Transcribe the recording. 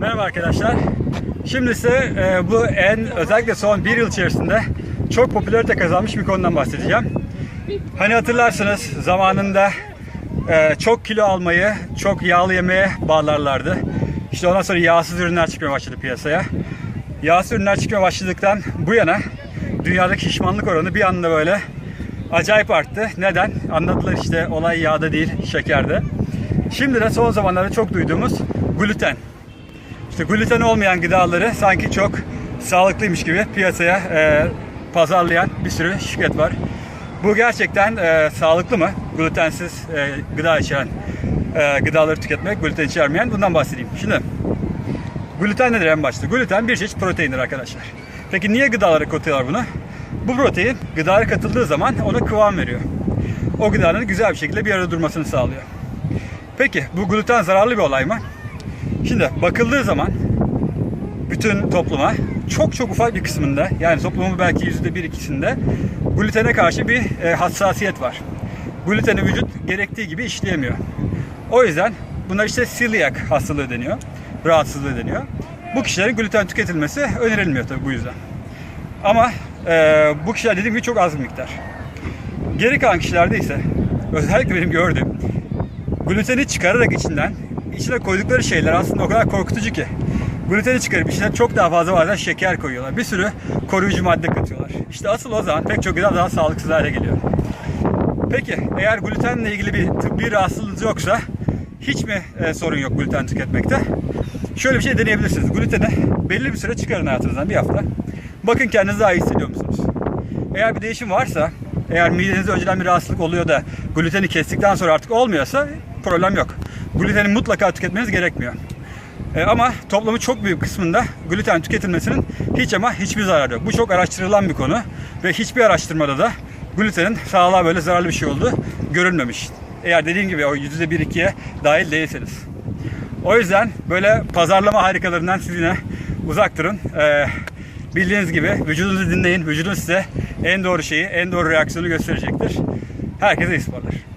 Merhaba arkadaşlar. Şimdi size e, bu en özellikle son bir yıl içerisinde çok popülarite kazanmış bir konudan bahsedeceğim. Hani hatırlarsınız zamanında e, çok kilo almayı çok yağlı yemeye bağlarlardı. İşte ondan sonra yağsız ürünler çıkmaya başladı piyasaya. Yağsız ürünler çıkmaya başladıktan bu yana dünyadaki şişmanlık oranı bir anda böyle acayip arttı. Neden? Anlattılar işte olay yağda değil şekerde. Şimdi de son zamanlarda çok duyduğumuz gluten. İşte gluten olmayan gıdaları sanki çok sağlıklıymış gibi piyasaya e, pazarlayan bir sürü şirket var. Bu gerçekten e, sağlıklı mı? Glutensiz e, gıda içeren e, gıdaları tüketmek, gluten içermeyen bundan bahsedeyim. Şimdi gluten nedir en başta? Gluten bir çeşit proteindir arkadaşlar. Peki niye gıdalara katıyorlar bunu? Bu protein gıdaya katıldığı zaman ona kıvam veriyor. O gıdanın güzel bir şekilde bir arada durmasını sağlıyor. Peki bu gluten zararlı bir olay mı? Şimdi bakıldığı zaman bütün topluma çok çok ufak bir kısmında yani toplumun belki yüzde bir ikisinde glutene karşı bir e, hassasiyet var. Gluteni vücut gerektiği gibi işleyemiyor. O yüzden bunlar işte celiac hastalığı deniyor. Rahatsızlığı deniyor. Bu kişilerin gluten tüketilmesi önerilmiyor tabii bu yüzden. Ama e, bu kişiler dediğim gibi çok az bir miktar. Geri kalan kişilerde ise özellikle benim gördüğüm gluteni çıkararak içinden içine koydukları şeyler aslında o kadar korkutucu ki. Gluteni çıkarıp içine çok daha fazla bazen şeker koyuyorlar. Bir sürü koruyucu madde katıyorlar. İşte asıl o zaman pek çok gıda daha sağlıksız hale geliyor. Peki eğer glutenle ilgili bir tıbbi rahatsızlığınız yoksa hiç mi e, sorun yok gluten tüketmekte? Şöyle bir şey deneyebilirsiniz. Gluteni belli bir süre çıkarın hayatınızdan bir hafta. Bakın kendinizi daha iyi hissediyor musunuz? Eğer bir değişim varsa, eğer midenizde önceden bir rahatsızlık oluyor da gluteni kestikten sonra artık olmuyorsa problem yok. Gluteni mutlaka tüketmeniz gerekmiyor. E, ama toplumun çok büyük kısmında gluten tüketilmesinin hiç ama hiçbir zararı yok. Bu çok araştırılan bir konu ve hiçbir araştırmada da glutenin sağlığa böyle zararlı bir şey olduğu görülmemiş. Eğer dediğim gibi o %1-2'ye dahil değilseniz. O yüzden böyle pazarlama harikalarından siz yine uzak durun. Ee, bildiğiniz gibi vücudunuzu dinleyin. Vücudun size en doğru şeyi, en doğru reaksiyonu gösterecektir. Herkese iyi sporlar.